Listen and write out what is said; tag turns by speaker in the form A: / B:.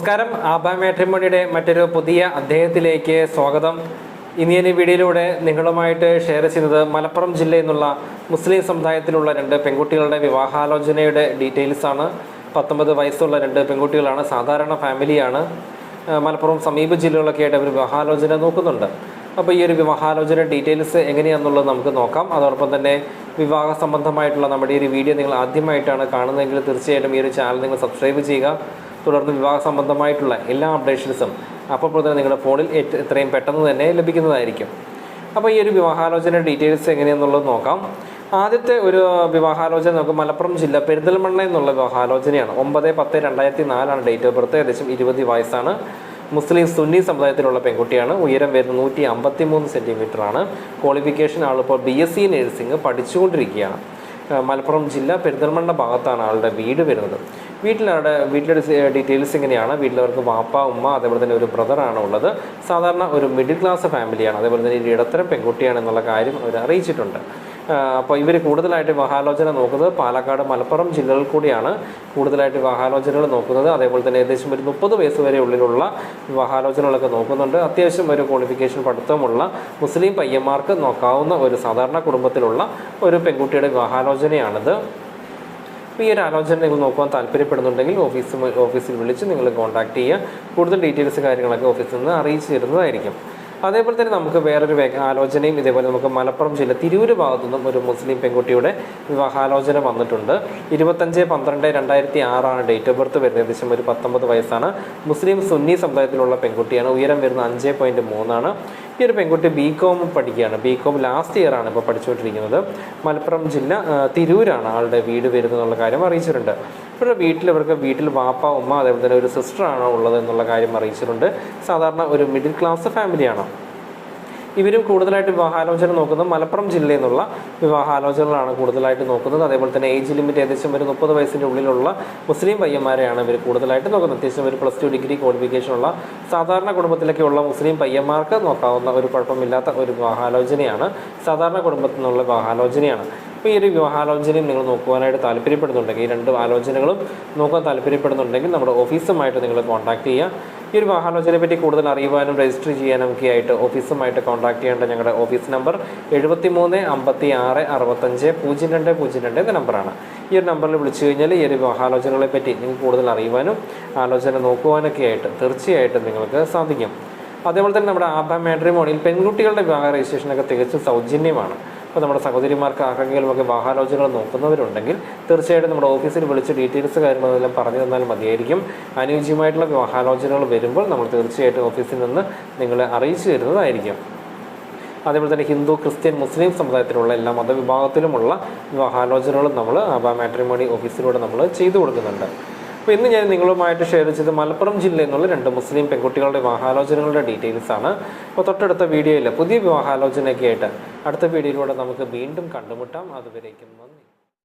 A: നമസ്കാരം. ആബ മാട്രിമോണിയുടെ മറ്റൊരു പുതിയ അദ്ദേഹത്തിലേക്ക് സ്വാഗതം. ഇനി ഈ വീഡിയോയിലൂടെ നിങ്ങളുമായിട്ട് ഷെയർ ചെയ്യുന്നത് മലപ്പുറം ജില്ലയിൽ നിന്നുള്ള മുസ്ലിം സമുദായത്തിലുള്ള രണ്ട് പെൺകുട്ടികളുടെ വിവാഹാലോചനയുടെ ഡീറ്റെയിൽസ് ആണ്. പത്തൊമ്പത് വയസ്സുള്ള രണ്ട് പെൺകുട്ടികളാണ്. സാധാരണ ഫാമിലിയാണ് മലപ്പുറം സമീപ ജില്ലകളൊക്കെ ആയിട്ട് അവർ വിവാഹാലോചന നോക്കുന്നുണ്ട്. അപ്പോൾ ഈ ഒരു വിവാഹാലോചന ഡീറ്റെയിൽസ് എങ്ങനെയാണെന്നുള്ളത് നമുക്ക് നോക്കാം. അതോടൊപ്പം തന്നെ വിവാഹ സംബന്ധമായിട്ടുള്ള നമ്മുടെ ഈ ഒരു വീഡിയോ നിങ്ങൾ ആദ്യമായിട്ടാണ് കാണുന്നതെങ്കിൽ തീർച്ചയായിട്ടും ഈ ഒരു ചാനൽ നിങ്ങൾ സബ്സ്ക്രൈബ് ചെയ്യുക. തുടർന്ന് വിവാഹ സംബന്ധമായിട്ടുള്ള എല്ലാ അപ്ഡേഷൻസും അപ്പോൾ തന്നെ നിങ്ങളുടെ ഫോണിൽ എത്രയും പെട്ടെന്ന് തന്നെ ലഭിക്കുന്നതായിരിക്കും. അപ്പോൾ ഈ ഒരു വിവാഹാലോചന ഡീറ്റെയിൽസ് എങ്ങനെയാണെന്നുള്ളത് നോക്കാം. ആദ്യത്തെ ഒരു വിവാഹാലോചന നമുക്ക് മലപ്പുറം ജില്ല പെരിന്തൽമണ്ണ എന്നുള്ള വിവാഹാലോചനയാണ്. ഒമ്പത് പത്ത് രണ്ടായിരത്തി നാലാണ് ഡേറ്റ് ഓഫ് ബർത്ത് ഏകദേശം ഇരുപത് വയസ്സാണ്. മുസ്ലിം സുന്നി സമുദായത്തിലുള്ള പെൺകുട്ടിയാണ്. ഉയരം വരുന്നത് നൂറ്റി അമ്പത്തി മൂന്ന് സെന്റിമീറ്റർ ആണ്. ക്വാളിഫിക്കേഷൻ ആളിപ്പോൾ ബി എസ് സി നഴ്സിംഗ് പഠിച്ചുകൊണ്ടിരിക്കുകയാണ്. മലപ്പുറം ജില്ല പെരിന്തൽമണ്ണ ഭാഗത്താണ് ആളുടെ വീട് വരുന്നത്. വീട്ടിലാളുടെ വീട്ടിലെ ഡീറ്റെയിൽസ് ഇങ്ങനെയാണ്. വീട്ടിലവർക്ക് വാപ്പ ഉമ്മ അതേപോലെ തന്നെ ഒരു ബ്രദറാണ് ഉള്ളത് സാധാരണ ഒരു മിഡിൽ ക്ലാസ് ഫാമിലിയാണ്. അതേപോലെ തന്നെ ഒരു ഇടത്തരം പെൺകുട്ടിയാണ് എന്നുള്ള കാര്യം അവർ അറിയിച്ചിട്ടുണ്ട്. അപ്പോൾ ഇവർ കൂടുതലായിട്ട് വിവാഹാലോചന നോക്കുന്നത് പാലക്കാട് മലപ്പുറം ജില്ലകളിൽ കൂടിയാണ്. കൂടുതലായിട്ട് വിവാഹാലോചനകൾ നോക്കുന്നത് അതേപോലെ തന്നെ ഏകദേശം ഒരു മുപ്പത് വയസ്സ് വരെ ഉള്ളിലുള്ള വിവാഹാലോചനകളൊക്കെ നോക്കുന്നുണ്ട്. അത്യാവശ്യം ഒരു ക്വാളിഫിക്കേഷൻ പഠിത്തമുള്ള മുസ്ലിം പയ്യന്മാർക്ക് നോക്കാവുന്ന ഒരു സാധാരണ കുടുംബത്തിലുള്ള ഒരു പെൺകുട്ടിയുടെ വിവാഹാലോചനയാണിത് അപ്പോൾ ഈ ഒരു ആലോചന നിങ്ങൾ നോക്കുവാൻ താല്പര്യപ്പെടുന്നുണ്ടെങ്കിൽ ഓഫീസ് ഓഫീസിൽ വിളിച്ച് നിങ്ങൾ കോൺടാക്ട് ചെയ്യുക. കൂടുതൽ ഡീറ്റെയിൽസ് കാര്യങ്ങളൊക്കെ ഓഫീസിൽ നിന്ന് അറിയിച്ചു തരുന്നതായിരിക്കും. അതേപോലെ തന്നെ നമുക്ക് വേറൊരു ആലോചനയും ഇതേപോലെ നമുക്ക് മലപ്പുറം ജില്ല തിരൂര് ഭാഗത്തു നിന്നും ഒരു മുസ്ലിം പെൺകുട്ടിയുടെ വിവാഹാലോചന വന്നിട്ടുണ്ട്. ഇരുപത്തഞ്ച് പന്ത്രണ്ട് രണ്ടായിരത്തി ആറാണ് ഡേറ്റ് ഓഫ് ബർത്ത് വരുന്നത്. ഏകദേശം ഒരു പത്തൊമ്പത് വയസ്സാണ്. മുസ്ലിം സുന്നി സമുദായത്തിലുള്ള പെൺകുട്ടിയാണ്. ഉയരം വരുന്നത് അഞ്ച് പോയിന്റ് മൂന്നാണ്. ഈ ഒരു പെൺകുട്ടി ബി കോം പഠിക്കുകയാണ്. ബി കോം ലാസ്റ്റ് ഇയർ ആണ് ഇപ്പോൾ പഠിച്ചുകൊണ്ടിരിക്കുന്നത്. മലപ്പുറം ജില്ല തിരൂരാണ് ആളുടെ വീട് വരുന്നത് എന്നുള്ള കാര്യം അറിയിച്ചിട്ടുണ്ട്. ഇവരുടെ വീട്ടിൽ ഇവർക്ക് വീട്ടിൽ വാപ്പ ഉമ്മ അതേപോലെ തന്നെ ഒരു സിസ്റ്ററാണ് ഉള്ളത് എന്നുള്ള കാര്യം അറിയിച്ചിട്ടുണ്ട്. സാധാരണ ഒരു മിഡിൽ ക്ലാസ് ഫാമിലിയാണ് ഇവരും കൂടുതലായിട്ട് വിവാഹാലോചന നോക്കുന്നത് മലപ്പുറം ജില്ലയിൽ നിന്നുള്ള വിവാഹാലോചനകളാണ് കൂടുതലായിട്ട് നോക്കുന്നത്. അതേപോലെ തന്നെ ഏജ് ലിമിറ്റ് ഏകദേശം ഒരു മുപ്പത് വയസ്സിന്റെ ഉള്ളിലുള്ള മുസ്ലിം പയ്യന്മാരെയാണ് ഇവർ കൂടുതലായിട്ട് നോക്കുന്നത്. അത്യാവശ്യം ഒരു പ്ലസ് ടു ഡിഗ്രി ക്വാളിഫിക്കേഷൻ ഉള്ള സാധാരണ കുടുംബത്തിലൊക്കെ ഉള്ള മുസ്ലിം പയ്യന്മാർക്ക് നോക്കാവുന്ന ഒരു കുഴപ്പമില്ലാത്ത ഒരു വിവാഹാലോചനയാണ്. സാധാരണ കുടുംബത്തിൽ നിന്നുള്ള വിവാഹാലോചനയാണ്. അപ്പോൾ ഈ ഒരു വിവാഹാലോചനയും നിങ്ങൾ നോക്കുവാനായിട്ട് താല്പര്യപ്പെടുന്നുണ്ടെങ്കിൽ ഈ രണ്ട് ആലോചനകളും നോക്കാൻ താല്പര്യപ്പെടുന്നുണ്ടെങ്കിൽ നമ്മുടെ ഓഫീസുമായിട്ട് നിങ്ങൾ കോൺടാക്ട് ചെയ്യുക. ഈ ഒരു വാഹനാലോചനയെ പറ്റി കൂടുതൽ അറിയുവാനും രജിസ്റ്റർ ചെയ്യാനും ഒക്കെ ആയിട്ട് ഓഫീസുമായിട്ട് കോൺടാക്ട് ചെയ്യേണ്ട ഞങ്ങളുടെ ഓഫീസ് നമ്പർ എഴുപത്തി മൂന്ന് അമ്പത്തി ആറ് അറുപത്തഞ്ച് പൂജ്യം രണ്ട് പൂജ്യം രണ്ട് എന്ന നമ്പറാണ് ഈ ഒരു നമ്പറിൽ വിളിച്ചു കഴിഞ്ഞാൽ ഈ ഒരു വാഹാലോചനകളെ പറ്റി നിങ്ങൾക്ക് കൂടുതൽ അറിയുവാനും ആലോചന നോക്കുവാനൊക്കെ ആയിട്ട് തീർച്ചയായിട്ടും നിങ്ങൾക്ക് സാധിക്കും. അതേപോലെ തന്നെ നമ്മുടെ ആബ മാട്രിമോണിയിൽ പെൺകുട്ടികളുടെ വിവാഹ രജിസ്ട്രേഷനൊക്കെ തികച്ചും സൗജന്യമാണ്. അപ്പോൾ നമ്മുടെ സഹോദരിമാർക്ക് ആർക്കെങ്കിലും ഒക്കെ വിവാഹാലോചനകൾ നോക്കുന്നവരുണ്ടെങ്കിൽ തീർച്ചയായിട്ടും നമ്മുടെ ഓഫീസിൽ വിളിച്ച് ഡീറ്റെയിൽസ് കാര്യങ്ങളെല്ലാം പറഞ്ഞു തന്നാൽ മതിയായിരിക്കും. അനുയോജ്യമായിട്ടുള്ള വിവാഹാലോചനകൾ വരുമ്പോൾ നമ്മൾ തീർച്ചയായിട്ടും ഓഫീസിൽ നിന്ന് നിങ്ങളെ അറിയിച്ചു തരുന്നതായിരിക്കും. അതേപോലെ തന്നെ ഹിന്ദു ക്രിസ്ത്യൻ മുസ്ലിം സമുദായത്തിലുള്ള എല്ലാ മതവിഭാഗത്തിലുമുള്ള വിവാഹാലോചനകളും നമ്മൾ മാട്രിമോണി ഓഫീസിലൂടെ നമ്മൾ ചെയ്തു കൊടുക്കുന്നുണ്ട്. അപ്പോൾ ഇന്ന് ഞാൻ നിങ്ങളുമായിട്ട് ഷെയർ ചെയ്ത് മലപ്പുറം ജില്ലയിൽ നിന്നുള്ള രണ്ട് മുസ്ലിം പെൺകുട്ടികളുടെ വിവാഹാലോചനകളുടെ ഡീറ്റെയിൽസ് ആണ്. അപ്പോൾ തൊട്ടടുത്ത വീഡിയോയിൽ പുതിയ വിവാഹാലോചനയൊക്കെ ആയിട്ട് അടുത്ത വീഡിയോയിലൂടെ നമുക്ക് വീണ്ടും കണ്ടുമുട്ടാം. അതുവരേക്കും നന്ദി.